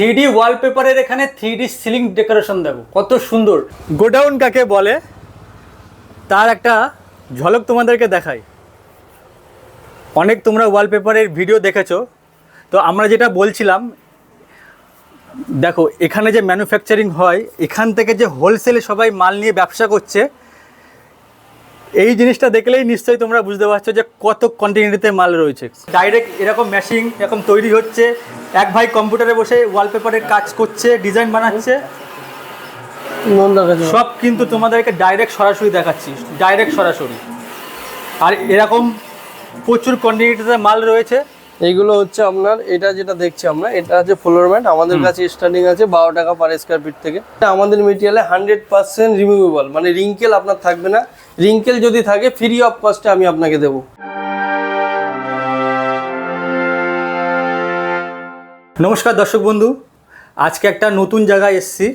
Three D ওয়ালপেপারের এখানে three D ceiling decoration দেখো কত সুন্দর। গোডাউন কাকে বলে? তার একটা ঝলক তোমাদেরকে দেখাই। অনেক তোমরা ওয়ালপেপারের ভিডিও দেখেছ। তো আমরা যেটা বলছিলাম, দেখো, এখানে যে ম্যানুফ্যাকচারিং হয়, এখান থেকে যে হোলসেলে সবাই মাল নিয়ে ব্যবসা করছে এই জিনিসটা দেখলেই নিশ্চয়ই তোমরা বুঝতে পারছ যে কত কন্টিনিউটিতে মাল রয়েছে। ডাইরেক্ট এরকম মেশিন এরকম তৈরি হচ্ছে। এক ভাই কম্পিউটারে বসে ওয়ালপেপারের কাজ করছে ডিজাইন বানাচ্ছে। সব কিন্তু তোমাদেরকে ডাইরেক্ট সরাসরি দেখাচ্ছি। ডাইরেক্ট সরাসরি। আর এরকম প্রচুর কন্টিনিউটিতে মাল রয়েছে। এইগুলো হচ্ছে আপনার এটা যেটা দেখছি আমরা এটা হচ্ছে ফ্লোর ম্যাট আমাদের কাছে স্টার্টিং আছে বারো টাকা পার স্কোয়ার ফিট থেকে। আমাদের মেটেরিয়ালে হান্ড্রেড পার্সেন্ট রিমুভেবল মানে রিঙ্কেল আপনার থাকবে না। রিঙ্কেল যদি থাকে ফ্রি অফ কস্টে আমি আপনাকে দেবো। নমস্কার দর্শক বন্ধু আজকে একটা নতুন জায়গায় এসছি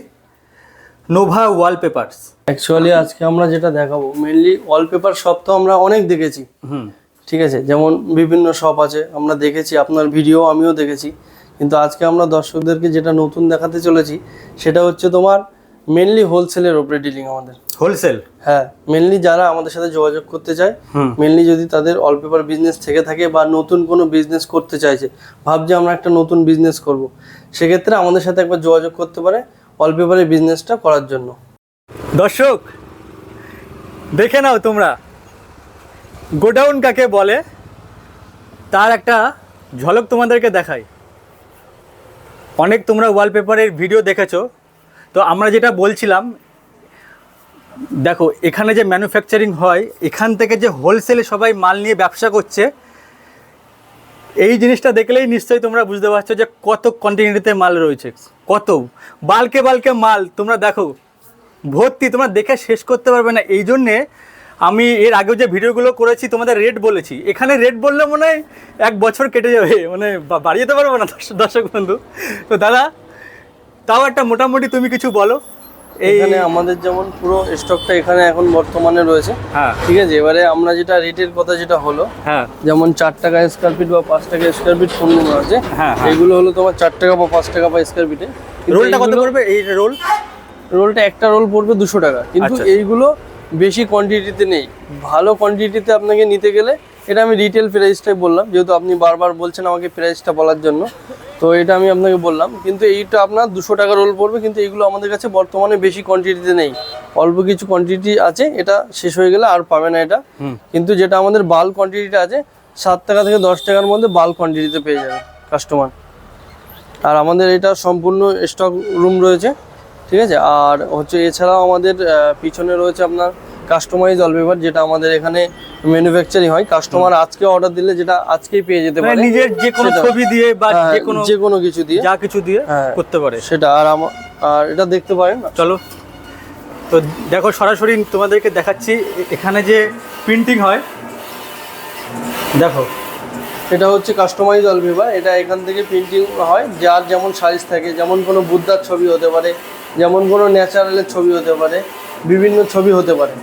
নোভা ওয়ালপেপারস অ্যাকচুয়ালি আজকে আমরা যেটা দেখাবো মেনলি ওয়ালপেপার সব তো আমরা অনেক দেখেছি। হুম। ঠিক আছে? যেমন বিভিন্ন শপ আছে আমরা দেখেছি আপনার ভিডিও আমিও দেখেছি। কিন্তু আজকে আমরা দর্শকদেরকে যেটা নতুন দেখাতে চলেছি সেটা হচ্ছে তোমার মেনলি হোলসেলের ওপরে ডিলিং আমাদের। হোলসেল হ্যাঁ মেনলি যারা আমাদের সাথে যোগাযোগ করতে চায় মেনলি যদি তাদের অল্পেপার বিজনেস থেকে থাকে বা নতুন কোনো বিজনেস করতে চাইছে ভাবছে আমরা একটা নতুন বিজনেস করব সেক্ষেত্রে আমাদের সাথে একবার যোগাযোগ করতে পারে অল্পেপারের বিজনেসটা করার জন্য। দর্শক দেখে নাও তোমরা। গোডাউন কাকে বলে? তার একটা ঝলক তোমাদেরকে দেখাই। অনেক তোমরা ওয়ালপেপারের ভিডিও দেখেছ। তো আমরা যেটা বলছিলাম, দেখো, এখানে যে ম্যানুফ্যাকচারিং হয়, এখান থেকে যে হোলসেলে সবাই মাল নিয়ে ব্যবসা করছে, এই জিনিসটা দেখলেই নিশ্চয়ই তোমরা বুঝতে পারছ যে কত কন্টিনিউটিতে মাল রয়েছে। কত? বালকে বালকে মাল। তোমরা দেখো, ভর্তি, তোমরা দেখে শেষ করতে পারবে না। এই জন্যে আমি এর আগেও যে ভিডিওগুলো করেছি তোমাদের রেট বলেছি। এখানে রেট বললে মনে হয় এক বছর কেটে যাবে। মানে বাড়িয়ে যেতে পারব না দর্শক- বন্ধু। তো দাদা তাও একটা মোটামুটি তুমি কিছু বলো। এই এখানে আমাদের যেমন পুরো স্টকটা এখানে এখন বর্তমানে রয়েছে। হ্যাঁ। ঠিক আছে এবারে আমরা যেটা রেটের কথা যেটা হলো হ্যাঁ। যেমন চার টাকা স্কোয়ার ফিট বা পাঁচ টাকা স্কোয়ার ফিট পণ্য আছে হ্যাঁ, হ্যাঁ। এগুলো হলো তোমার চার টাকা বা পাঁচ টাকা বা স্কোয়ার ফিটে রোলটা কত পড়বে? এই রোল রোলটা একটা রোল পড়বে দুশো টাকা। কিন্তু আচ্ছা। এইগুলো বেশি কোয়ান্টিটিতে নেই। ভালো কোয়ান্টিটিতে আপনাকে নিতে গেলে এটা আমি রিটেল প্রাইসটাই বললাম যেহেতু আপনি বারবার বলছেন আমাকে প্রাইসটা বলার জন্য। তো এটা আমি আপনাকে বললাম কিন্তু এইটা আপনার দুশো টাকা রোল পড়বে কিন্তু এইগুলো আমাদের কাছে বর্তমানে বেশি কোয়ান্টিটিতে নেই। অল্প কিছু কোয়ান্টিটি আছে এটা শেষ হয়ে গেলে আর পাবে না এটা। কিন্তু যেটা আমাদের বাল কোয়ান্টিটিটা আছে সাত টাকা থেকে দশ টাকার মধ্যে বাল কোয়ান্টিটিতে পেয়ে যাবে কাস্টমার আর আমাদের এটা সম্পূর্ণ স্টক রুম রয়েছে। ঠিক আছে? আর হচ্ছে এছাড়াও আমাদের পিছনে রয়েছে আপনার কাস্টমাইজ অলপেপার যেটা আমাদের এখানে ম্যানুফ্যাকচারিং হয়। কাস্টমার আজকে অর্ডার দিলে যেটা আজকেই পেয়ে যেতে মানে পারে। নিজের যে কোনো ছবি দিয়ে বা হ্যাঁ, যে কোনো যে কোনো কিছু দিয়ে। যা কিছু দিয়ে হ্যাঁ। করতে পারে। সেটা আর আর এটা দেখতে পারেন না? চলো। তো দেখো সরাসরি তোমাদেরকে দেখাচ্ছি এখানে যে প্রিন্টিং হয় দেখো। এটা হচ্ছে কাস্টমাইজ অলপেপার এটা এখান থেকে প্রিন্টিং হয় যার যেমন সাইজ থাকে যেমন কোনো বুদ্ধার ছবি হতে পারে যেমন কোনো ন্যাচারালের ছবি হতে পারে বিভিন্ন ছবি হতে পারে।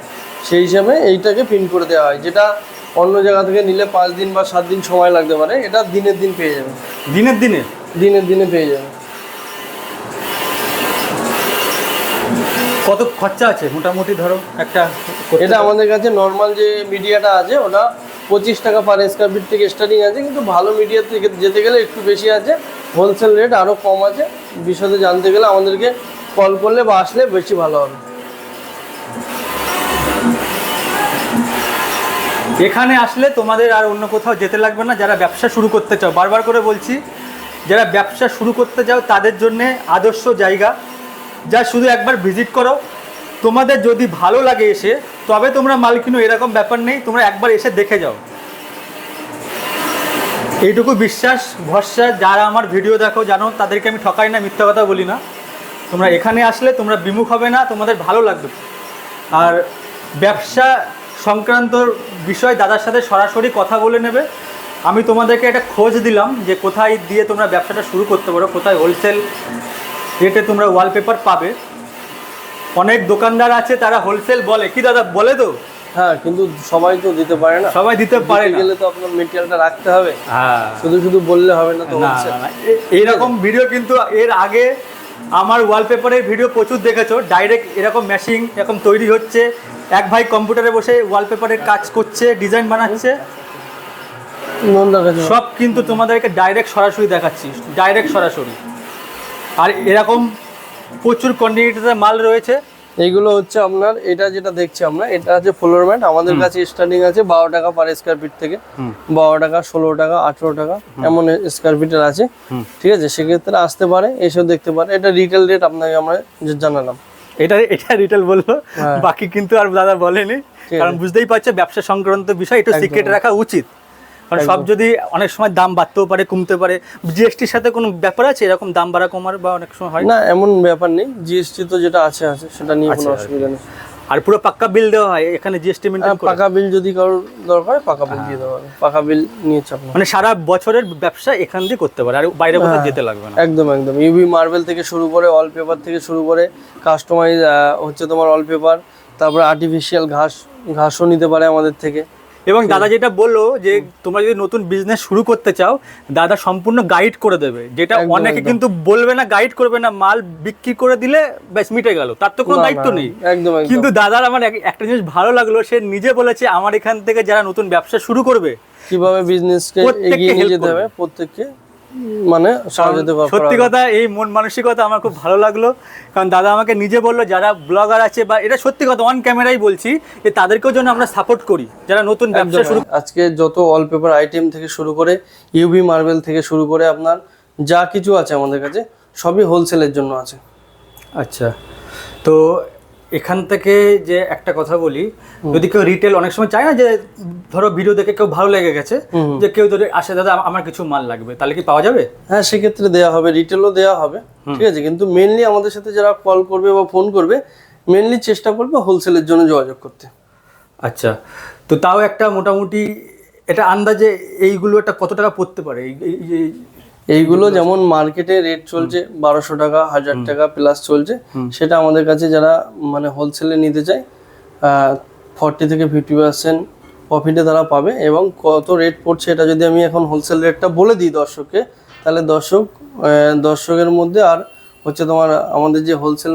সেই হিসাবে এইটাকে প্রিন্ট করে দেওয়া হয় যেটা অন্য জায়গা থেকে নিলে পাঁচ দিন বা সাত দিন সময় লাগতে পারে এটা দিনের দিন পেয়ে যাবে। দিনের দিনে? দিনের দিনে পেয়ে যাবে। কত খরচা আছে? মোটামুটি ধরো একটা এটা আমাদের কাছে নর্মাল যে মিডিয়াটা আছে ওটা পঁচিশ টাকা পার স্কোয়ার ফিট থেকে স্টার্টিং আছে কিন্তু ভালো মিডিয়া থেকে যেতে গেলে একটু বেশি আছে। হোলসেল রেট আরও কম আছে। বিশদে জানতে গেলে আমাদেরকে কল করলে বা আসলে বেশি ভালো হবে। এখানে আসলে তোমাদের আর অন্য কোথাও যেতে লাগবে না, যারা ব্যবসা শুরু করতে চাও। বারবার করে বলছি, যারা ব্যবসা শুরু করতে চাও, তাদের জন্যে আদর্শ জায়গা। যা শুধু একবার ভিজিট করো। তোমাদের যদি ভালো লাগে এসে, তবে তোমরা মাল কিনো এরকম ব্যাপার নেই, তোমরা একবার এসে দেখে যাও। এইটুকু বিশ্বাস, ভরসা, যারা আমার ভিডিও দেখো, জানো, তাদেরকে আমি ঠকাই না, মিথ্যা কথা বলি না। তোমরা এখানে আসলে তোমরা বিমুখ হবে না তোমাদের ভালো লাগবে। আর ব্যবসা সংক্রান্ত বিষয় দাদার সাথে সরাসরি কথা বলে নেবে। আমি তোমাদেরকে একটা খোঁজ দিলাম যে কোথায় দিয়ে তোমরা ব্যবসাটা শুরু করতে পারো কোথায় হোলসেল রেটে তোমরা ওয়ালপেপার পাবে। অনেক দোকানদার আছে তারা হোলসেল বলে। কি দাদা বলে তো? হ্যাঁ কিন্তু সবাই তো দিতে পারে না। সবাই দিতে পারে গেলে তো আপনার মেটেরিয়ালটা রাখতে হবে। হ্যাঁ। শুধু শুধু বললে হবে না তো এইরকম ভিডিও কিন্তু এর আগে আমার ওয়ালপেপারের ভিডিও প্রচুর দেখেছ ডাইরেক্ট এরকম মেশিন এরকম তৈরি হচ্ছে। এক ভাই কম্পিউটারে বসে ওয়ালপেপারের কাজ করছে ডিজাইন বানাচ্ছে। সব কিন্তু তোমাদেরকে ডাইরেক্ট সরাসরি দেখাচ্ছি ডাইরেক্ট সরাসরি। আর এরকম প্রচুর কোয়ান্টিটিতে মাল রয়েছে। এইগুলো হচ্ছে আপনার এটা যেটা দেখছি আমরা এটা আছে ফ্লোর ম্যাট আমাদের কাছে স্টার্টিং আছে বারো টাকা পার স্কোয়ার ফিট থেকে। বারো টাকা ষোলো টাকা আঠেরো টাকা এমন স্কোয়ার ফিটের আছে। ঠিক আছে সেক্ষেত্রে আসতে পারে এসেও দেখতে পারে। এটা রিটেল রেট আপনাকে আমরা জানালাম। এটা এটা রিটেল বলল হ্যাঁ। বাকি কিন্তু আর দাদা বলেনি। কারণ বুঝতেই পারছে ব্যবসা সংক্রান্ত বিষয় একটু সিক্রেট রাখা উচিত। কারণ সব যদি অনেক সময় দাম বাড়তেও পারে কমতে পারে জিএসটির সাথে কোনো ব্যাপার আছে? এরকম দাম বাড়া কমার বা অনেক সময় হয়? না এমন ব্যাপার নেই। জিএসটি তো যেটা আছে আছে সেটা নিয়ে কোনো অসুবিধা নেই। আর পুরো পাক্কা বিল দেওয়া হয়? এখানে জিএসটি মেনটেন হ্যাঁ, পাকা বিল যদি কারোর দরকার হয় পাকা বিল দিয়ে দেওয়া হবে। পাকা বিল নিয়েছে আপনার মানে সারা বছরের ব্যবসা এখান দিয়ে করতে পারে আর বাইরে কোথাও যেতে লাগবে না। একদম একদম। ইউভি মার্বেল থেকে শুরু করে অল পেপার থেকে শুরু করে কাস্টমাইজ হচ্ছে তোমার অল পেপার তারপরে আর্টিফিশিয়াল ঘাস ঘাসও নিতে পারে আমাদের থেকে। এবং দাদা যেটা বলল যে তোমরা যদি নতুন বিজনেস শুরু করতে চাও দাদা সম্পূর্ণ গাইড করে দেবে। যেটা অনেকে কিন্তু বলবে না গাইড করবে না মাল বিক্রি করে দিলে ব্যাস মিটে গেল। তার তো কোনো দায়িত্ব নেই। কিন্তু দাদার আমার এক- একটা জিনিস ভালো লাগল সে নিজে বলেছে আমার এখান থেকে যারা নতুন ব্যবসা শুরু করবে কীভাবে বিজনেস কে এগিয়ে নিয়ে যেতে হবে প্রত্যেককে মানে সত্যি কথা এই মন মানসিকতা আমার খুব ভালো লাগল। কারণ দাদা আমাকে নিজে বলল যারা ব্লগার আছে বা এটা সত্যি কথা অন ক্যামেরাই বলছি যে তাদেরকেও যেন আমরা সাপোর্ট করি যারা নতুন ব্যবসা শুরু আজকে যত অল পেপার আইটেম থেকে শুরু করে ইউভি মার্বেল থেকে শুরু করে আপনার যা কিছু আছে আমাদের কাছে সবই হোলসেলের জন্য আছে। আচ্ছা তো এখান থেকে যে একটা কথা বলি যদি কেউ রিটেল অনেক সময় চায় না যে ধরো ভিডিও দেখে কেউ ভালো লেগে গেছে যে কেউ ধরে আসে দাদা আমার কিছু মাল লাগবে। তাহলে কি পাওয়া যাবে? হ্যাঁ সেক্ষেত্রে দেওয়া হবে রিটেলও দেওয়া হবে ঠিক আছে? কিন্তু মেনলি আমাদের সাথে যারা কল করবে বা ফোন করবে মেনলি চেষ্টা করবে হোলসেলের জন্য যোগাযোগ করতে। আচ্ছা তো তাও একটা মোটামুটি এটা আন্দাজে এইগুলো একটা কত টাকা পড়তে পারে? এই- এইগুলো যেমন মার্কেটে রেট চলছে বারোশো টাকা হাজার টাকা প্লাস চলছে সেটা আমাদের কাছে যারা মানে হোলসেলে নিতে চায় ফর্টি থেকে ফিফটি পার্সেন্ট প্রফিটে তারা পাবে এবং কত রেট পড়ছে এটা যদি আমি এখন হোলসেল রেটটা বলে দিই দর্শককে তাহলে দর্শক দর্শকের মধ্যে আর হচ্ছে তোমার আমাদের যে হোলসেল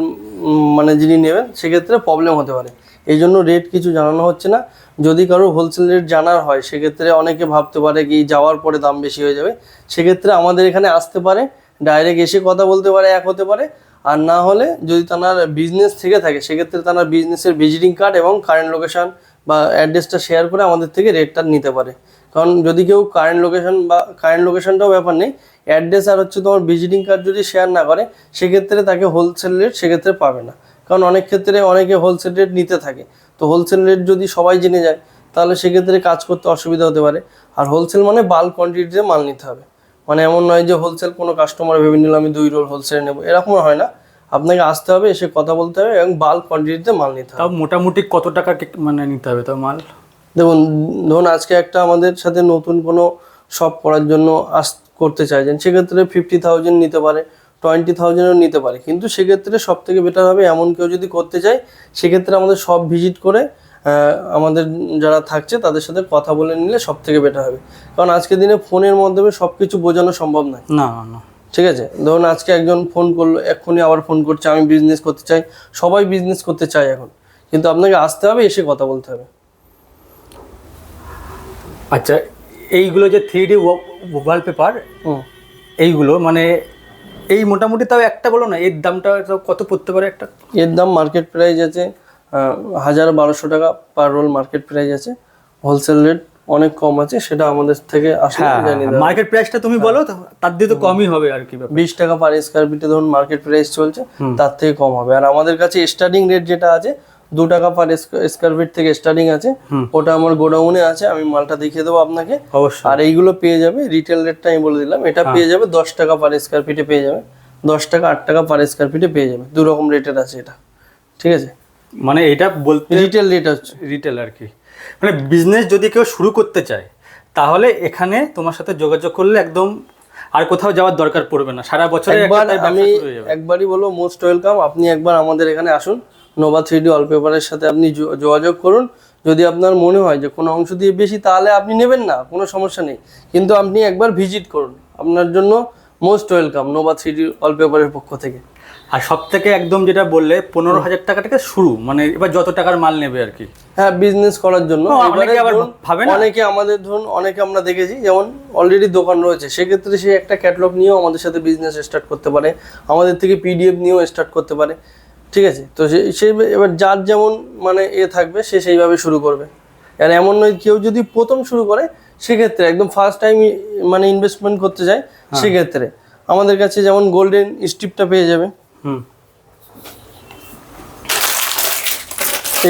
মানে যিনি নেবেন সেক্ষেত্রে প্রবলেম হতে পারে। এই জন্য রেট কিছু জানানো হচ্ছে না। যদি কারও হোলসেল রেট জানার হয়, সেক্ষেত্রে অনেকে ভাবতে পারে কি যাওয়ার পরে দাম বেশি হয়ে যাবে। সেক্ষেত্রে আমাদের এখানে আসতে পারে ডাইরেক্ট এসে কথা বলতে পারে, এক হতে পারে। আর না হলে যদি তার বিজনেস থেকে থাকে, সেক্ষেত্রে তার বিজনেসের ভিজিটিং কার্ড এবং কারেন্ট লোকেশান বা অ্যাড্রেসটা শেয়ার করে আমাদের থেকে রেটটা নিতে পারে। কারণ যদি কেউ কারেন্ট লোকেশন বা কারেন্ট লোকেশনটাও ব্যাপার নেই অ্যাড্রেস আর হচ্ছে তোমার ভিজিটিং কার্ড যদি শেয়ার না করে, সেক্ষেত্রে তাকে হোলসেল রেট সেক্ষেত্রে পাবে না। কারণ অনেক ক্ষেত্রে অনেকে হোলসেল রেট নিতে থাকে। তো হোলসেল রেট যদি সবাই জেনে যায় তাহলে সেক্ষেত্রে কাজ করতে অসুবিধা হতে পারে। আর হোলসেল মানে বাল্ক কোয়ান্টিটিতে মাল নিতে হবে। মানে এমন নয় যে হোলসেল কোনো কাস্টমার ভেবে নিল আমি দুই রোল হোলসেলে নেব। এরকম হয় না। আপনাকে আসতে হবে এসে কথা বলতে হবে এবং বাল্ক কোয়ান্টিটিতে মাল নিতে হবে। মোটামুটি কত টাকা মানে নিতে হবে তাও মাল? দেখুন ধরুন আজকে একটা আমাদের সাথে নতুন কোনো শপ করার জন্য আস করতে চাইছেন সেক্ষেত্রে ফিফটি থাউজেন্ড নিতে পারে। টোয়েন্টি থাউজেন্ডও নিতে পারে। কিন্তু সেক্ষেত্রে সব থেকে বেটার হবে এমন কেউ যদি করতে চায় সেক্ষেত্রে আমাদের সব ভিজিট করে আমাদের যারা থাকছে তাদের সাথে কথা বলে নিলে সব থেকে বেটার হবে। কারণ আজকের দিনে ফোনের মাধ্যমে সব কিছু বোঝানো সম্ভব নয়। না না ঠিক আছে? ধরুন আজকে একজন ফোন করল এক্ষুনি আবার ফোন করছে আমি বিজনেস করতে চাই। সবাই বিজনেস করতে চায় এখন। কিন্তু আপনাকে আসতে হবে এসে কথা বলতে হবে। আচ্ছা এইগুলো যে থ্রি ডি ওয়ালপেপার হুম। এইগুলো মানে এই মোটামুটি তাও একটা বলো না এর দামটা কত পড়তে পারে একটা? এর দাম মার্কেট প্রাইস আছে হাজার বারোশো টাকা পার রোল মার্কেট প্রাইস আছে। হোলসেল রেট অনেক কম আছে সেটা আমাদের থেকে আসলে হ্যাঁ মার্কেট প্রাইসটা তুমি বলো তো- তার দিয়ে তো কমই হবে আর কি বিশ টাকা পার স্কোয়ার ফিটে ধরুন মার্কেট প্রাইস চলছে তার থেকে কম হবে। আর আমাদের কাছে স্টার্টিং রেট যেটা আছে দু টাকা পার স্কোয়ার ফিট থেকে স্টার্টিং আছে। ওটা আমার গোডাউনে আছে আমি মালটা দেখিয়ে দেবো আপনাকে। অবশ্যই। আর এইগুলো পেয়ে যাবে রিটেল রেটটা আমি বলে দিলাম এটা পেয়ে যাবে দশ টাকা পার স্কোয়ার ফিটে পেয়ে যাবে। দশ টাকা আট টাকা পার স্কোয়ার ফিটে পেয়ে যাবে। দু রকম রেটের আছে এটা। ঠিক আছে? মানে এটা বলতে রিটেল রেট হচ্ছে। রিটেল আর কি। মানে বিজনেস যদি কেউ শুরু করতে চায় তাহলে এখানে তোমার সাথে যোগাযোগ করলে একদম আর কোথাও যাওয়ার দরকার পড়বে না। সারা বছর একবার আমি একবারই বলব মোস্ট ওয়েলকাম আপনি একবার আমাদের এখানে আসুন। নোভা থ্রি ডি ওয়ালপেপারের সাথে আপনি যোগাযোগ করুন। যদি আপনার মনে হয় যে কোনো অংশ দিয়ে বেশি তাহলে আপনি নেবেন না কোনো সমস্যা নেই। কিন্তু আপনি একবার ভিজিট করুন। আপনার জন্য most welcome Nova three D ওয়ালপেপারের পক্ষ থেকে। আর সব থেকে একদম যেটা বললে পনেরো হাজার টাকা থেকে শুরু মানে এবার যত টাকার মাল নেবে আর কি। হ্যাঁ বিজনেস করার জন্য। অনেকে আমাদের ধরুন অনেকে আমরা দেখেছি যেমন অলরেডি দোকান রয়েছে সেক্ষেত্রে সে একটা ক্যাটলগ নিয়েও আমাদের সাথে বিজনেস স্টার্ট করতে পারে। আমাদের থেকে পিডিএফ নিয়েও স্টার্ট করতে পারে। ঠিক আছে? তো সেই এবার যার যেমন মানে এ থাকবে সে সেইভাবে শুরু করবে। আর এমন নয় কেউ যদি প্রথম শুরু করে সেক্ষেত্রে একদম ফার্স্ট টাইম মানে ইনভেস্টমেন্ট করতে যায় হ্যাঁ। সেক্ষেত্রে। আমাদের কাছে যেমন গোল্ডেন স্ট্রিপটা পেয়ে যাবে। হুম।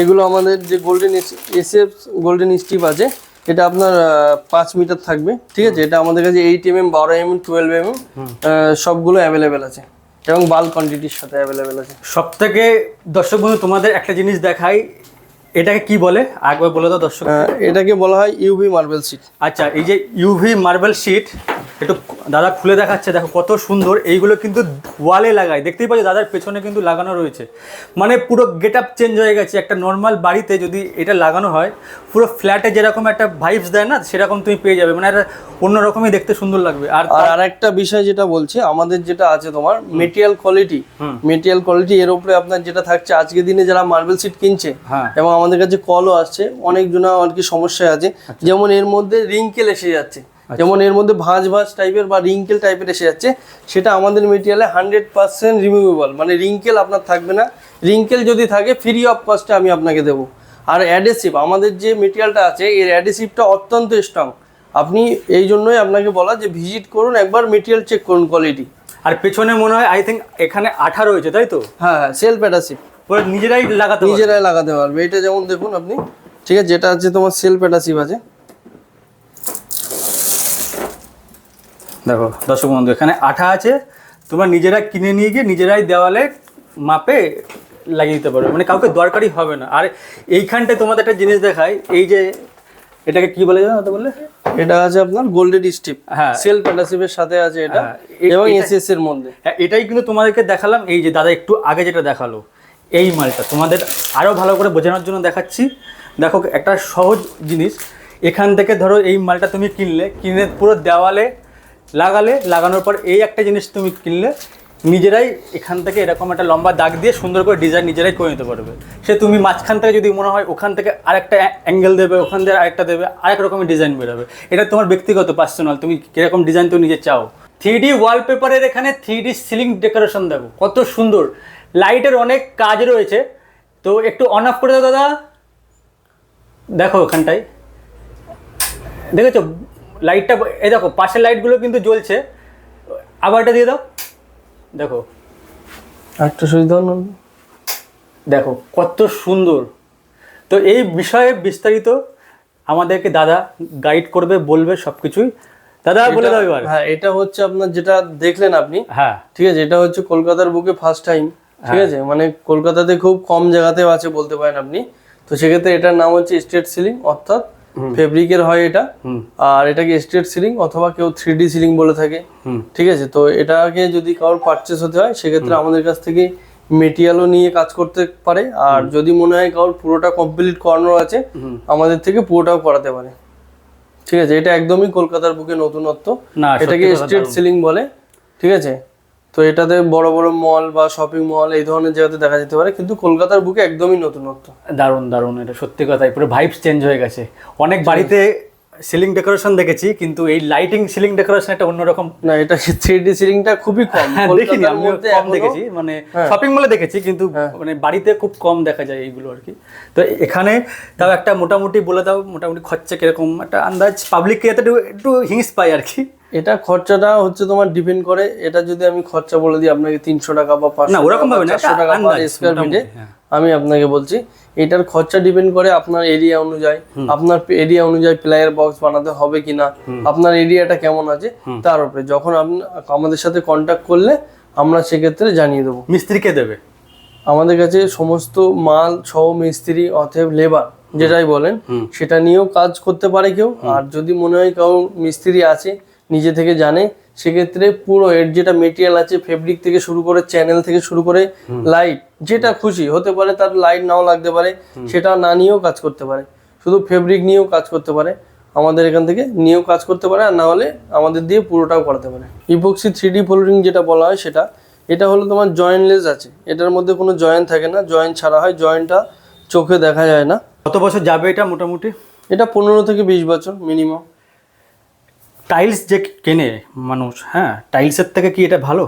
এগুলো আমাদের যে গোল্ডেন এসএফ গোল্ডেন স্টিপ আছে এটা আপনার পাঁচ মিটার থাকবে ঠিক আছে? এটা আমাদের কাছে এইট এম এম বারো M M twelve M M সবগুলো অ্যাভেলেবেল আছে। এবং বাল কোয়ান্টিটির সাথে অ্যাভেলেবেল আছে। সব থেকে দর্শক বন্ধু তোমাদের একটা জিনিস দেখাই। এটাকে কি বলে? একবার বলে দাও দর্শক। এটাকে বলা হয় ইউভি মার্বেল সিট আচ্ছা এই যে ইউভি মার্বেল শিট একটু দাদা খুলে দেখাচ্ছে দেখো কত সুন্দর। এইগুলো কিন্তু ওয়ালে লাগায়। দেখতেই পাচ্ছ দাদার পেছনে কিন্তু লাগানো রয়েছে। মানে পুরো গেট আপ চেঞ্জ হয়ে গেছে। একটা নর্মাল বাড়িতে যদি এটা লাগানো হয় পুরো ফ্ল্যাটে যেরকম একটা ভাইবস দেয় না সেরকম তুমি পেয়ে যাবে। মানে একটা অন্যরকমই দেখতে সুন্দর লাগবে। আর আর আরেকটা বিষয় যেটা বলছি আমাদের যেটা আছে তোমার মেটেরিয়াল কোয়ালিটি মেটেরিয়াল কোয়ালিটি এর উপরে আপনার যেটা থাকছে আজকে দিনে যারা মার্বেল সিট কিনছে হ্যাঁ। এবং আমাদের কাছে কলও আসছে অনেক জনা আর কি সমস্যা আছে। যেমন এর মধ্যে রিঙ্কেল এসে যাচ্ছে। যেমন এর মধ্যে ভাঁজ ভাঁজ টাইপের বা রিঙ্কেল টাইপের এসে যাচ্ছে সেটা আমাদের মেটেরিয়ালে হান্ড্রেড পার্সেন্ট রিমুভেবল মানে রিঙ্কেল আপনার থাকবে না। রিঙ্কেল যদি থাকে ফ্রি অফ কস্টে আমি আপনাকে দেবো। আর অ্যাডেসিভ আমাদের যে মেটেরিয়ালটা আছে এর অ্যাডেসিভটা অত্যন্ত স্ট্রং আপনি এই জন্যই আপনাকে বলা যে ভিজিট করুন একবার মেটেরিয়াল চেক করুন কোয়ালিটি আর পেছনে মনে হয় আই থিঙ্ক এখানে আঠা রয়েছে তাই তো? হ্যাঁ হ্যাঁ সেলফ অ্যাডাসিভ নিজেরাই লাগাতে নিজেরাই লাগাতে পারবে। এটা যেমন দেখুন আপনি ঠিক আছে যেটা আছে তোমার সেলফ অ্যাডাসিভ আছে। দেখো দর্শক বন্ধু এখানে আঠা আছে। তোমরা নিজেরা কিনে নিয়ে গিয়ে নিজেরাই দেওয়ালে মাপে লাগিয়ে দিতে পারবে। মানে কাউকে দরকারই হবে না। আর এইখানটায় তোমাদের একটা জিনিস দেখাই। এই যে এটাকে কি বলে জানো তো বললে? এটা আছে আপনার গোল্ডেন স্টিপ হ্যাঁ। সেলফ অ্যাডাসিভের সাথে আছে এটা। হ্যাঁ, এবং এসএস এর মধ্যে। হ্যাঁ এটাই কিন্তু তোমাদেরকে দেখালাম। এই যে দাদা একটু আগে যেটা দেখাল এই মালটা তোমাদের আরও ভালো করে বোঝানোর জন্য দেখাচ্ছি। দেখো একটা সহজ জিনিস। এখান থেকে ধরো এই মালটা তুমি কিনলে কিনে পুরো দেওয়ালে লাগালে, লাগানোর পর এই একটা জিনিস তুমি কিনলে, নিজেরাই এখান থেকে এরকম একটা লম্বা দাগ দিয়ে সুন্দর করে ডিজাইন নিজেরাই করে নিতে পারবে। সে তুমি মাঝখান থেকে যদি মনে হয় ওখান থেকে আরেকটা অ্যাঙ্গেল দেবে, ওখান থেকে আরেকটা দেবে, আরেক রকমের ডিজাইন বেরোবে। এটা তোমার ব্যক্তিগত পার্সোনাল তুমি কীরকম ডিজাইন তুমি নিজে চাও। থ্রি ওয়ালপেপারের এখানে থ্রি সিলিং ডেকোরেশন দেখো, কত সুন্দর। লাইটের অনেক কাজ রয়েছে। তো একটু অন অফ করে দাও দাদা। দেখো ওখানটায়। দেখেছ? লাইটটা এই দেখো পাশের লাইটগুলো কিন্তু জ্বলছে। আবার এটা দিয়ে দাও। দেখো। একটা সুবিধা দেখো কত সুন্দর। তো এই বিষয়ে বিস্তারিত আমাদেরকে দাদা গাইড করবে বলবে সব কিছুই দাদা বলে দাও এবার। হ্যাঁ এটা হচ্ছে আপনার যেটা দেখলেন আপনি। হ্যাঁ। ঠিক আছে এটা হচ্ছে কলকাতার বুকে ফার্স্ট টাইম ঠিক আছে মানে কলকাতাতে খুব কম জায়গাতেও আছে বলতে পারেন আপনি। তো সেক্ষেত্রে এটার নাম হচ্ছে স্ট্রেট সিলিং অর্থাৎ ফেব্রিকের হয় এটা। আর এটাকে স্ট্রেট সিলিং অথবা কেউ থ্রি ডি সিলিং বলে থাকে। ঠিক আছে? তো এটাকে যদি কারোর পারচেস হতে হয় সেক্ষেত্রে আমাদের কাছ থেকে মেটেরিয়ালও নিয়ে কাজ করতে পারে। আর যদি মনে হয় কারোর পুরোটা কমপ্লিট করানো আছে আমাদের থেকে পুরোটাও করাতে পারে। ঠিক আছে? এটা একদমই কলকাতার বুকে নতুনত্ব। এটাকে স্ট্রিট সিলিং বলে। ঠিক আছে? তো এটাতে বড় বড় মল বা শপিং মল এই ধরনের জায়গাতে দেখা যেতে পারে কিন্তু কলকাতার বুকে একদমই নতুনত্ব। দারুণ দারুণ এটা সত্যি কথাই পুরো ভাইবস চেঞ্জ হয়ে গেছে। অনেক বাড়িতে সিলিং ডেকোরেশন দেখেছি কিন্তু এই লাইটিং সিলিং ডেকোরেশন একটা অন্যরকম না এটা থ্রি ডি সিলিংটা খুবই কম। হ্যাঁ দেখিনি আমি কম দেখেছি। মানে হ্যাঁ। শপিং মলে দেখেছি কিন্তু মানে বাড়িতে খুব কম দেখা যায় এইগুলো আর কি। তো এখানে তাও একটা মোটামুটি বলে দাও মোটামুটি খরচা কীরকম? একটা আন্দাজ পাবলিককে একটু একটু হিংস পাই আর কি। এটা খরচাটা হচ্ছে তোমার ডিপেন্ড করে। এটা যদি আমি খরচা বলে দিই আপনাকে তিনশো টাকা বা পাঁচশো ওরকম ভাবে চারশো টাকা পার স্কোয়ার ফিটে। আমি আপনাকে বলছি এটার খরচা ডিপেন্ড করে আপনার এরিয়া অনুযায়ী আপনার এরিয়া অনুযায়ী প্লেয়ার বক্স বানাতে হবে কিনা আপনার এরিয়াটা কেমন আছে তার উপরে। যখন আপনি আমাদের সাথে কন্ট্যাক্ট করলে আমরা সেক্ষেত্রে জানিয়ে দেবো। মিস্ত্রিকে দেবে? আমাদের কাছে সমস্ত মাল সহ মিস্ত্রি অথব লেবার যেটাই বলেন সেটা নিয়েও কাজ করতে পারে কেউ। আর যদি মনে হয় কেউ মিস্ত্রি আছে নিজে থেকে জানে সেক্ষেত্রে পুরো এর যেটা মেটেরিয়াল আছে ফেব্রিক থেকে শুরু করে চ্যানেল থেকে শুরু করে লাইট যেটা খুশি হতে পারে তার লাইট নাও লাগতে পারে সেটা না নিয়েও কাজ করতে পারে। শুধু ফেব্রিক নিয়েও কাজ করতে পারে আমাদের এখান থেকে নিয়েও কাজ করতে পারে আর না হলে আমাদের দিয়ে পুরোটাও করাতে পারে। ইপক্সি থ্রি ডি ফ্লোরিং যেটা বলা হয় সেটা এটা হলো তোমার জয়েন্টলেস আছে। এটার মধ্যে কোনো জয়েন্ট থাকে না জয়েন্ট ছাড়া হয় জয়েন্টটা চোখে দেখা যায় না। কত বছর যাবে এটা মোটামুটি? এটা পনেরো থেকে বিশ বছর মিনিমাম টাইলস যে কেনে মানুষ হ্যাঁ? টাইলসের থেকে কি এটা ভালো?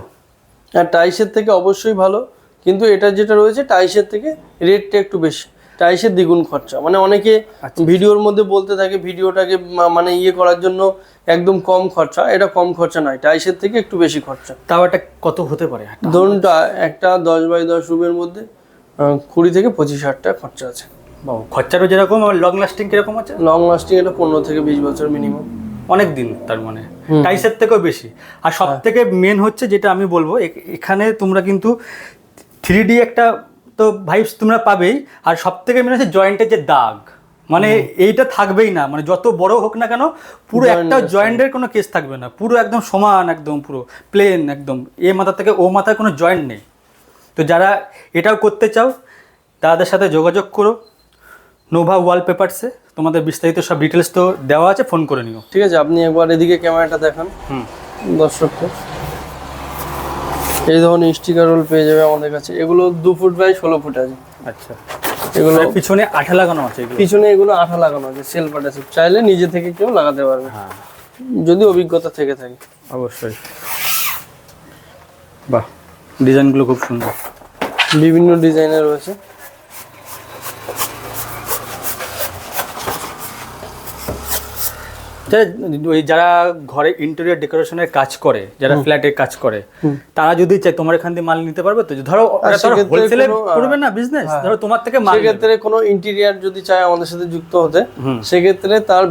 হ্যাঁ টাইসের থেকে অবশ্যই ভালো কিন্তু এটা যেটা রয়েছে টাইসের থেকে রেটটা একটু বেশি। টাইসের দ্বিগুণ খরচা। মানে অনেকে ভিডিওর মধ্যে বলতে থাকে ভিডিওটাকে মানে ইয়ে করার জন্য একদম কম খরচা। এটা কম খরচা নয় টাইসের থেকে একটু বেশি খরচা। তাও এটা কত হতে পারে? ধরুন টা- একটা দশ বাই দশ রুমের মধ্যে কুড়ি থেকে পঁচিশ হাজার টাকা খরচা আছে। খরচারও যেরকম লং লাস্টিং কীরকম আছে? লং লাস্টিং এটা পনেরো থেকে বিশ বছর মিনিমাম অনেক দিন তার মানে। টাইসের থেকেও বেশি। আর সব থেকে মেন হচ্ছে যেটা আমি বলব এখানে তোমরা কিন্তু থ্রি ডি একটা তো ভাইবস তোমরা পাবেই আর সব থেকে মেন হচ্ছে জয়েন্টের যে দাগ। মানে এইটা থাকবেই না মানে যত বড় হোক না কেন পুরো একটা জয়েন্টের কোনো কেস থাকবে না। পুরো একদম সমান একদম পুরো প্লেন একদম। এ মাথা থেকে ও মাথায় কোনো জয়েন্ট নেই। তো যারা এটাও করতে চাও তাদের সাথে যোগাযোগ করো। নোভা ওয়ালপেপারসে তোমাদের বিস্তারিত সব ডিটেলস তো দেওয়া আছে ফোন করে নিও। ঠিক আছে আপনি একবার এদিকে ক্যামেরাটা দেখান। হুম। দর্শককে এই ধরনের স্টিকার রোল পেয়ে যাবে আমাদের কাছে। এগুলো দু ফুট বাই ষোলো ফুট আছে। আচ্ছা। এগুলো পিছনে আঠা লাগানো আছে পিছনে এগুলো আঠা লাগানো আছে সেল সেলফ অ্যাটাচিভ চাইলে নিজে থেকে কেউ লাগাতে পারবে। হ্যাঁ। যদি অভিজ্ঞতা থেকে থাকে। অবশ্যই। বাহ ডিজাইনগুলো খুব সুন্দর। বিভিন্ন ডিজাইনের রয়েছে যা- ওই যারা ঘরে ইন্টেরিয়র ডেকোরেশনের কাজ করে যারা ফ্ল্যাটে কাজ করে তারা যদি চায় তোমার এখান থেকে মাল নিতে পারবে তো? ধরো হোলসেলে করবে না বিজনেস ধরো তোমার থেকে মাল। সেক্ষেত্রে কোনো ইন্টেরিয়ার যদি চায় আমাদের সাথে যুক্ত হতে সেক্ষেত্রে তার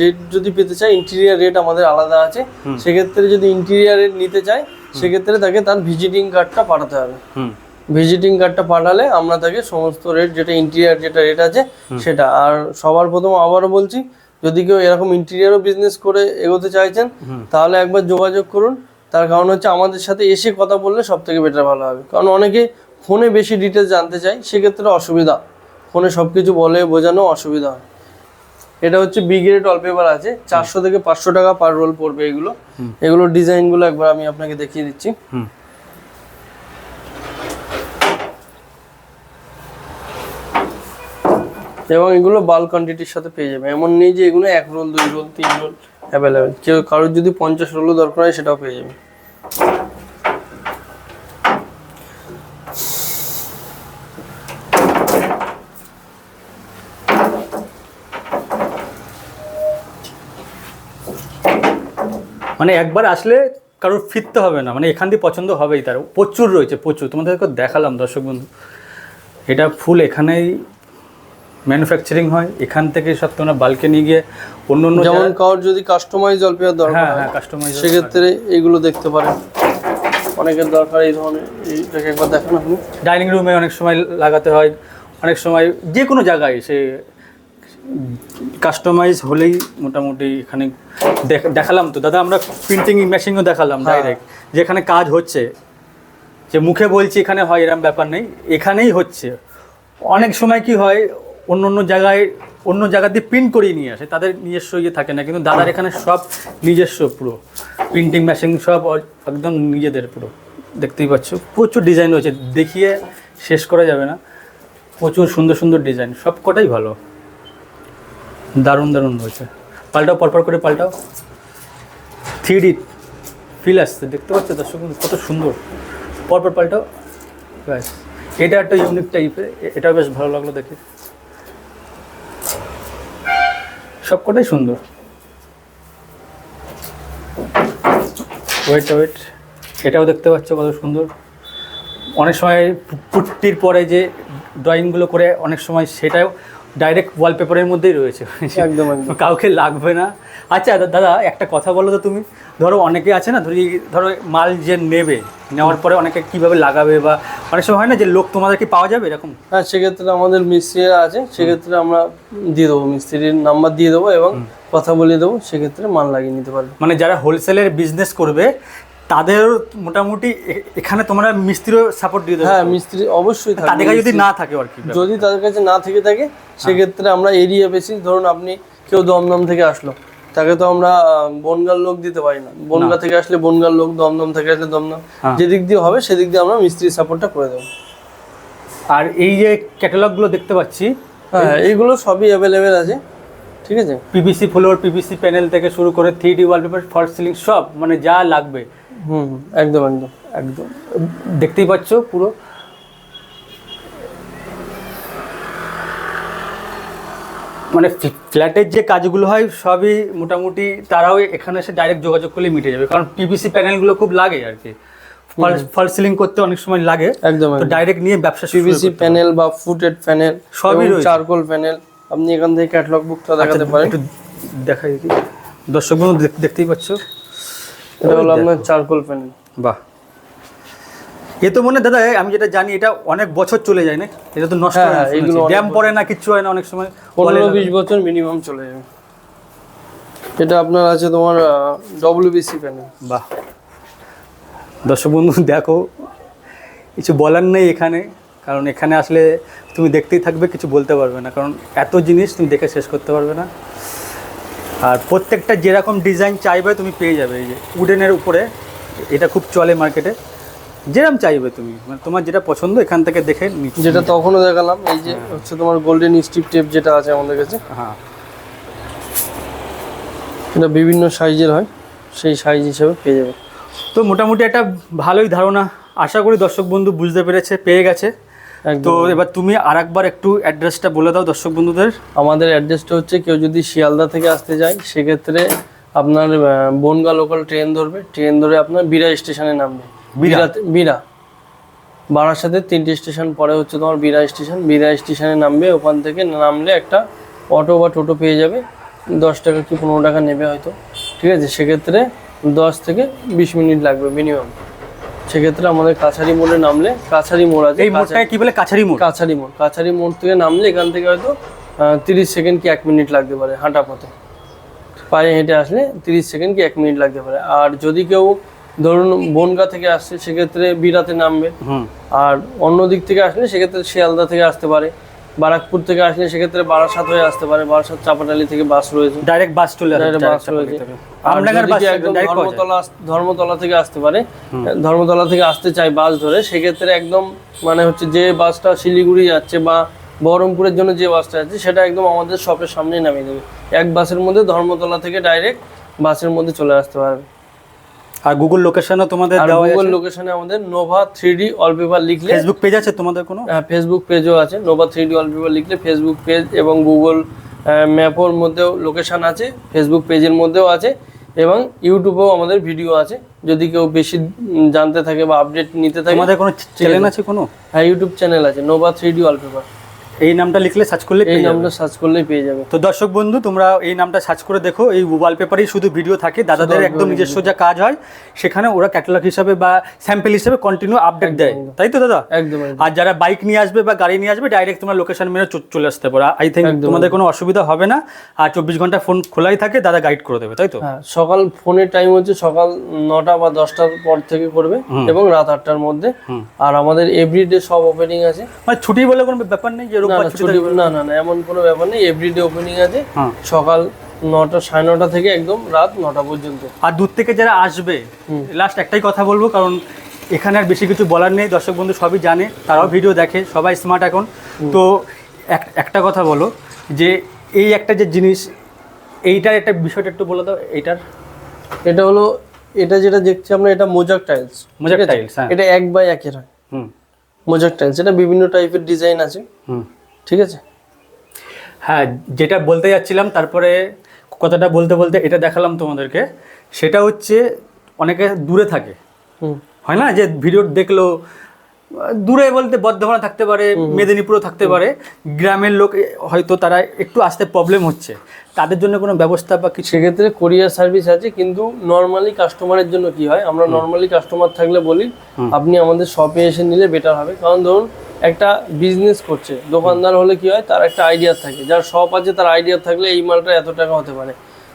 রেট যদি পেতে চায় ইন্টেরিয়ার রেট আমাদের আলাদা আছে। সেক্ষেত্রে যদি ইন্টেরিয়ার রেট নিতে চায় সেক্ষেত্রে তাকে তার ভিজিটিং কার্ডটা পাঠাতে হবে। ভিজিটিং কার্ডটা পাঠালে আমরা তাকে সমস্ত রেট যেটা ইন্টেরিয়ার যেটা রেট আছে সেটা। আর সবার প্রথম আবারও বলছি যদি কেউ এরকম ইন্টেরিয়ারও বিজনেস করে এগোতে চাইছেন তাহলে একবার যোগাযোগ করুন। তার কারণ হচ্ছে আমাদের সাথে এসে কথা বললে সব থেকে বেটার ভালো হবে। কারণ অনেকে ফোনে বেশি ডিটেলস জানতে চায় সেক্ষেত্রে অসুবিধা। ফোনে সব কিছু বলে বোঝানো অসুবিধা হয়। এটা হচ্ছে বি গ্রেড ওয়ালপেপার আছে চারশো থেকে পাঁচশো টাকা পার রোল পড়বে এগুলো। এগুলোর ডিজাইনগুলো একবার আমি আপনাকে দেখিয়ে দিচ্ছি। এবং এগুলো বাল্ক কোয়ান্টিটির সাথে পেয়ে যাবে। এমন নেই যে এগুলো এক রোল দুই রোল তিন রোল অ্যাভেলেবেল কেউ কারোর যদি পঞ্চাশ রোলও দরকার হয় সেটাও পেয়ে যাবে। মানে একবার আসলে কারোর ফিরতে হবে না। মানে এখান দিয়ে পছন্দ হবেই তার। প্রচুর রয়েছে প্রচুর। তোমাদেরকে দেখালাম দর্শক বন্ধু। এটা ফুল এখানেই ম্যানুফ্যাকচারিং হয় এখান থেকে সব তোমরা বালকে নিয়ে গিয়ে অন্য অন্য যেমন কারোর যদি কাস্টমাইজ জলপেয়ার দরকার হ্যাঁ হ্যাঁ কাস্টমাইজ সেক্ষেত্রে এগুলো দেখতে পারেন। অনেকের দরকার এই ধরনের এইটাকে একবার দেখেন আপনি। ডাইনিং রুমে অনেক সময় লাগাতে হয় অনেক সময় যে কোনো জায়গায় সে কাস্টমাইজ হলেই মোটামুটি এখানে দেখ- দেখালাম তো। দাদা আমরা প্রিন্টিং মেশিনও দেখালাম হ্যাঁ। ডাইরেক্ট যেখানে কাজ হচ্ছে। যে মুখে বলছি এখানে হয় এরকম ব্যাপার নেই এখানেই হচ্ছে। অনেক সময় কি হয় অন্য অন্য জায়গায়, অন্য জায়গা দিয়ে প্রিন্ট করিয়ে নিয়ে আসে। তাদের নিজস্ব ইয়ে থাকে না, কিন্তু দাদার এখানে সব নিজস্ব পুরো। প্রিন্টিং মেশিন সব একদম নিজেদের পুরো। দেখতেই পাচ্ছ, প্রচুর ডিজাইন রয়েছে। দেখিয়ে শেষ করা যাবে না। প্রচুর সুন্দর সুন্দর ডিজাইন সব কটাই ভালো। দারুণ দারুণ রয়েছে। পাল্টাও, পরপর করে পাল্টাও। থ্রি ফিল আসছে, দেখতে পাচ্ছ দর্শক, কত সুন্দর। পরপর পাল্টাও, ব্যাস। এটা একটা ইউনিক টাইপের এটাও বেশ ভালো লাগল দেখে। সবকটাই সুন্দর। ওয়েট ওয়েট এটাও দেখতে পাচ্ছ কত সুন্দর। অনেক সময় পুট্টির পরে যে ড্রয়িংগুলো করে অনেক সময় সেটাও ডাইরেক্ট ওয়ালপেপারের মধ্যেই রয়েছে। একদম একদম। কাউকে লাগবে না। আচ্ছা দাদা একটা কথা বলো তো তুমি। ধরো অনেকে আছে না ধরি ধরো মাল যে নেবে নেওয়ার পরে অনেকে কীভাবে লাগাবে বা অনেক সময় হয় না যে লোক তোমাদের কি পাওয়া যাবে এরকম? হ্যাঁ সেক্ষেত্রে আমাদের মিস্ত্রিরা আছে সেক্ষেত্রে আমরা দিয়ে দেবো মিস্ত্রির নাম্বার দিয়ে দেবো এবং কথা বলে দেবো সেক্ষেত্রে মাল লাগিয়ে নিতে পারবে। মানে যারা হোলসেলের বিজনেস করবে তাদেরও মোটামুটি এখানে তোমরা মিস্ত্রিও সাপোর্ট দিয়ে দেবে। হ্যাঁ মিস্ত্রি অবশ্যই থাকবে তাদের কাছে যদি না থাকে আর কি যদি তাদের কাছে না থেকে থাকে সেক্ষেত্রে আমরা এরিয়া বেশি ধরুন আপনি কেউ দমদম থেকে আসলো তাকে তো আমরা বনগাঁর লোক দিতে পারি না। বনগা থেকে আসলে বনগাঁর লোক দমদম থেকে আসলে দমদম হ্যাঁ। যেদিক দিয়ে হবে সেদিক দিয়ে আমরা মিস্ত্রি সাপোর্টটা করে দেবো। আর এই যে ক্যাটালগুলো দেখতে পাচ্ছি হ্যাঁ এইগুলো সবই অ্যাভেলেবেল আছে ঠিক আছে? পিভিসি ফ্লোর পিভিসি প্যানেল থেকে শুরু করে three D wallpaper false ceiling সব মানে যা লাগবে হুম একদম একদম একদম। দেখতেই পাচ্ছ পুরো। মানে ফ্ল্যাটের যে কাজগুলো হয় সবই মোটামুটি তারাও এখানে এসে ডাইরেক্ট যোগাযোগ করলে মিটে যাবে। কারণ পিভিসি প্যানেলগুলো খুব লাগে আর কি। ফল সিলিং করতে অনেক সময় লাগে। একদম তো ডাইরেক্ট নিয়ে ব্যবসা পিভিসি প্যানেল বা ফুটেড প্যানেল সবই রয়েছে। চারকোল প্যানেল আপনি এখান থেকে ক্যাটালগ বুকটা দেখাতে পারেন। একটু দেখাই দর্শক বন্ধু দেখতেই পাচ্ছ। এটা হলো আপনার চারকোল প্যানেল। বাহ। এ তো মনে দাদা আমি যেটা জানি এটা অনেক বছর চলে যায় না? এটা তো নষ্ট হ্যাঁ, হয় না হ্যাঁ, এগুলো ড্যাম পড়ে না কিচ্ছু হয় না অনেক সময়। পনেরো বিশ বছর মিনিমাম চলে যাবে। এটা আপনার আছে তোমার ডব্লিউবিসি প্যানেল। বাহ। দর্শক বন্ধু দেখো কিছু বলার নেই এখানে কারণ এখানে আসলে তুমি দেখতেই থাকবে কিছু বলতে পারবে না কারণ এত জিনিস তুমি দেখে শেষ করতে পারবে না। আর প্রত্যেকটা যেরকম ডিজাইন চাইবে তুমি পেয়ে যাবে এই যে উডেনের উপরে এটা খুব চলে মার্কেটে যেরকম চাইবে তুমি মানে তোমার যেটা পছন্দ এখান থেকে দেখে যেটা তখনও দেখালাম এই যে হচ্ছে তোমার গোল্ডেন স্টিপ টেপ যেটা আছে আমাদের কাছে। হ্যাঁ। এটা বিভিন্ন সাইজের হয় সেই সাইজ হিসেবে পেয়ে যাবে। তো মোটামুটি একটা ভালোই ধারণা আশা করি দর্শক বন্ধু বুঝতে পেরেছে পেয়ে গেছে। তো এবার তুমি আর একবার একটু অ্যাড্রেসটা বলে দাও দর্শক বন্ধুদের। আমাদের অ্যাড্রেসটা হচ্ছে কেউ যদি শিয়ালদা থেকে আসতে যায় সেক্ষেত্রে আপনার বনগা লোকাল ট্রেন ধরবে। ট্রেন ধরে আপনার বিরা স্টেশনে নামবে। বিরা? বিরাতে বিরা বারাসাতের তিনটে স্টেশন পরে হচ্ছে তোমার বিরা স্টেশন বিরা স্টেশনে নামবে ওখান থেকে নামলে একটা অটো বা টোটো পেয়ে যাবে। দশ টাকা কি পনেরো টাকা নেবে হয়তো। ঠিক আছে? সেক্ষেত্রে দশ থেকে বিশ মিনিট লাগবে মিনিমাম সেক্ষেত্রে আমাদের কাছারি মোড়ে নামলে কাছারি মোড় আছে এই মোড়টা কি বলে? কাছারি মোড়? কাছারি মোড়। কাছারি মোড় থেকে নামলে এখান থেকে হয়তো তিরিশ সেকেন্ড কি এক মিনিট লাগতে পারে হাঁটা পথে। পায়ে হেঁটে আসলে তিরিশ সেকেন্ড কি এক মিনিট লাগতে পারে। আর যদি কেউ ধরুন বনগা থেকে আসছে সেক্ষেত্রে বিরাতে নামবে। আর অন্য দিক থেকে আসলে সেক্ষেত্রে শিয়ালদা থেকে আসতে পারে। বারাকপুর থেকে আসলে সেক্ষেত্রে বারাসাত হয়ে আসতে পারে। বারাসাত চাপাটালি থেকে বাস রয়েছে। ডাইরেক্ট বাস চলে আসে বাস রয়েছে। ডাইরেক্ট ধর্মতলা ধর্মতলা থেকে আসতে পারে। ধর্মতলা থেকে আসতে চাই বাস ধরে সেক্ষেত্রে একদম মানে হচ্ছে যে বাসটা শিলিগুড়ি যাচ্ছে বা বহরমপুরের জন্য যে বাসটা যাচ্ছে সেটা একদম আমাদের শপের সামনেই নামিয়ে দেবে। এক বাসের মধ্যে ধর্মতলা থেকে ডাইরেক্ট বাসের মধ্যে চলে আসতে পারবে। আর গুগল লোকেশনও তোমাদের দেওয়া গুগল লোকেশনে আমাদের নোভা থ্রি ডি অলপেপার লিখলে ফেসবুক পেজ আছে তোমাদের কোনো? হ্যাঁ ফেসবুক পেজও আছে। নোভা থ্রি ডি অলপেপার লিখলে ফেসবুক পেজ এবং গুগল ম্যাপের মধ্যেও লোকেশন আছে ফেসবুক পেজের মধ্যেও আছে এবং ইউটিউবেও আমাদের ভিডিও আছে। যদি কেউ বেশি জানতে থাকে বা আপডেট নিতে থাকে তোমাদের কোনো চ্যানেল আছে। কোনো? হ্যাঁ ইউটিউব চ্যানেল আছে নোভা থ্রি ডি অলপেপার এই নামটা লিখলে সার্চ করলে এই নামটা সার্চ করলেই পেয়ে যাবে। তো দর্শক বন্ধু তোমরা এই নামটা সার্চ করে দেখো এই ওয়ালপেপারেই শুধু ভিডিও থাকে দাদাদের একদম নিজস্ব যা কাজ হয় সেখানে ওরা ক্যাটালগ হিসাবে বা স্যাম্পল হিসাবে কন্টিনিউ আপডেট দেয়। তাই তো দাদা? একদম একদম। আর যারা বাইক নিয়ে আসবে বা গাড়ি নিয়ে আসবে ডাইরেক্ট তোমার লোকেশন মেরে চলে আসতে পারো। আই থিঙ্ক তোমাদের কোনো অসুবিধা হবে না। আর চব্বিশ ঘণ্টা ফোন খোলাই থাকে দাদা গাইড করে দেবে তাই তো? হ্যাঁ সকাল ফোনের টাইম হচ্ছে সকাল নটা বা দশটার পর থেকে করবে এবং রাত আটটার মধ্যে। আর আমাদের এভরিডে সব ওপেনিং আছে। মানে ছুটি বলে কোনো ব্যাপার নেই যে না না না এমন কোনো ব্যাপার নেই। এভরিডে ওপেনিং আছে। হ্যাঁ। সকাল নটা সাড়ে নটা থেকে একদম রাত নটা পর্যন্ত। আর দূর থেকে যারা আসবে লাস্ট একটাই কথা বলব কারণ এখানে আর বেশি কিছু বলার নেই। দর্শক বন্ধু সবই জানে তারাও ভিডিও দেখে সবাই স্মার্ট এখন। তো এক- একটা কথা বলো যে এই একটা যে জিনিস এইটার একটা বিষয়টা একটু বলে দাও এইটার। এটা হলো এটা যেটা দেখছি আমরা এটা মোজাক টাইলস মোজাক টাইলস এটা এক বাই একের হয়। হুম। মোজাক টাইলস এটা বিভিন্ন টাইপের ডিজাইন আছে। হুম। ঠিক আছে? হ্যাঁ যেটা বলতে যাচ্ছিলাম তারপরে কথাটা বলতে বলতে এটা দেখালাম তোমাদেরকে। সেটা হচ্ছে অনেকে দূরে থাকে। হয় না? যে ভিডিও দেখল দূরে বলতে বর্ধমানে থাকতে পারে মেদিনীপুরও থাকতে পারে গ্রামের লোক হয়তো তারা একটু আসতে প্রবলেম হচ্ছে। তাদের জন্য কোনো ব্যবস্থা বা কিছু? সেক্ষেত্রে কোরিয়ার সার্ভিস আছে কিন্তু নর্মালি কাস্টমারের জন্য কি হয়? আমরা নর্মালি কাস্টমার থাকলে বলি আপনি আমাদের শপে এসে নিলে বেটার হবে। কারণ ধরুন একটা বিজনেস করছে দোকানদার হলে কি হয়? তার একটা আইডিয়া থাকে। যার শপ আছে তার আইডিয়া থাকলে এই মালটা এত টাকা হতে পারে।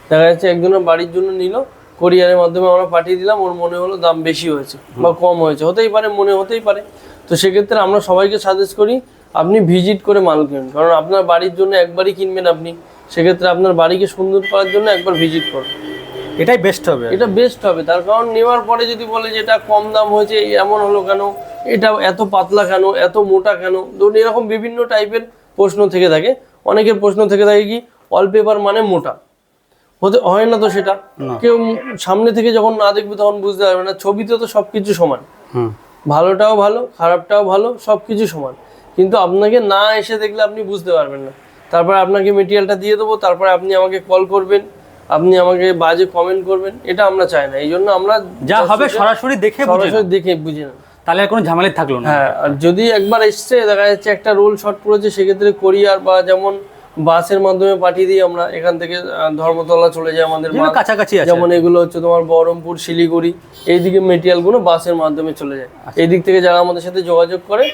দেখা যাচ্ছে একজনের বাড়ির জন্য নিল কোরিয়ারের মাধ্যমে আমরা পাঠিয়ে দিলাম ওর মনে হলো দাম বেশি হয়েছে বা কম হয়েছে। হতেই পারে মনে হতেই পারে। তো সেক্ষেত্রে আমরা সবাইকে সাজেস্ট করি আপনি ভিজিট করে মাল কিনুন। কারণ আপনার বাড়ির জন্য একবারই কিনবেন আপনি। সেক্ষেত্রে আপনার বাড়িকে সুন্দর করার জন্য একবার ভিজিট করুন। এটাই বেস্ট হবে। এটা বেস্ট হবে। তার কারণ নেওয়ার পরে যদি বলে যে এটা কম দাম হয়েছে এমন হলো কেন? এটা এত পাতলা কেন? এত মোটা কেন? ধরুন এরকম বিভিন্ন টাইপের প্রশ্ন থেকে থাকে। অনেকের প্রশ্ন থেকে থাকে কি ওয়ালপেপার মানে মোটা। হতে হয় না তো সেটা? কেউ সামনে থেকে যখন না দেখবে তখন বুঝতে পারবে না। ছবিতে তো সবকিছু সমান। ভালোটাও ভালো খারাপটাও ভালো সবকিছু সমান। কিন্তু আপনাকে না এসে দেখলে আপনি বুঝতে পারবেন না। তারপরে আপনাকে মেটেরিয়ালটা দিয়ে দেবো তারপরে আপনি আমাকে কল করবেন আপনি আমাকে বাজে কমেন্ট করবেন এটা আমরা চাই না। এই জন্য আমরা যা হবে সরাসরি দেখে সরাসরি দেখে বুঝে না তাহলে আর কোনো ঝামেলাই থাকল না। হ্যাঁ আর যদি একবার এসছে দেখা যাচ্ছে একটা রোল শর্ট পড়েছে সেক্ষেত্রে কোরিয়ার বা যেমন বাসের মাধ্যমে পাঠিয়ে দিই আমরা এখান থেকে ধর্মতলা চলে যায় আমাদের কাছাকাছি আছে। যেমন এগুলো হচ্ছে তোমার বহরমপুর শিলিগুড়ি এইদিকে মেটেরিয়ালগুলো বাসের মাধ্যমে চলে যায়। এইদিক এই দিক থেকে যারা আমাদের সাথে যোগাযোগ করে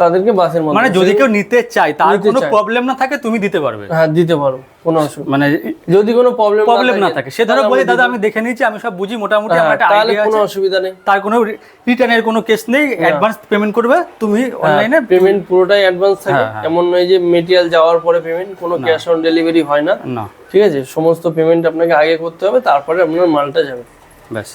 তাদেরকে বাসের মানে মাধ্যমে যদি কেউ নিতে চায় তার কোনো প্রবলেম না থাকে তুমি দিতে পারবে। হ্যাঁ দিতে পারো। কোনো অসুবিধা মানে যদি কোনো প্রবলেম প্রবলেম না থাকে সে ধরো বলে দাদা আমি দেখে নিয়েছি আমি সব বুঝি মোটামুটি আমার একটা হ্যাঁ, তাহলে আইডিয়া কোনো অসুবিধা নেই। তার কোনো রিটার্নের কোনো কেস নেই অ্যাডভান্স পেমেন্ট করবে তুমি অনলাইনে পেমেন্ট পুরোটাই অ্যাডভান্স থাকে। হ্যাঁ, হ্যাঁ। এমন নয় যে মেটেরিয়াল যাওয়ার পরে পেমেন্ট কোনো ক্যাশ অন ডেলিভারি হয় না। না। ঠিক আছে? সমস্ত পেমেন্ট আপনাকে আগে করতে হবে তারপরে আপনার মালটা যাবে। ব্যাস।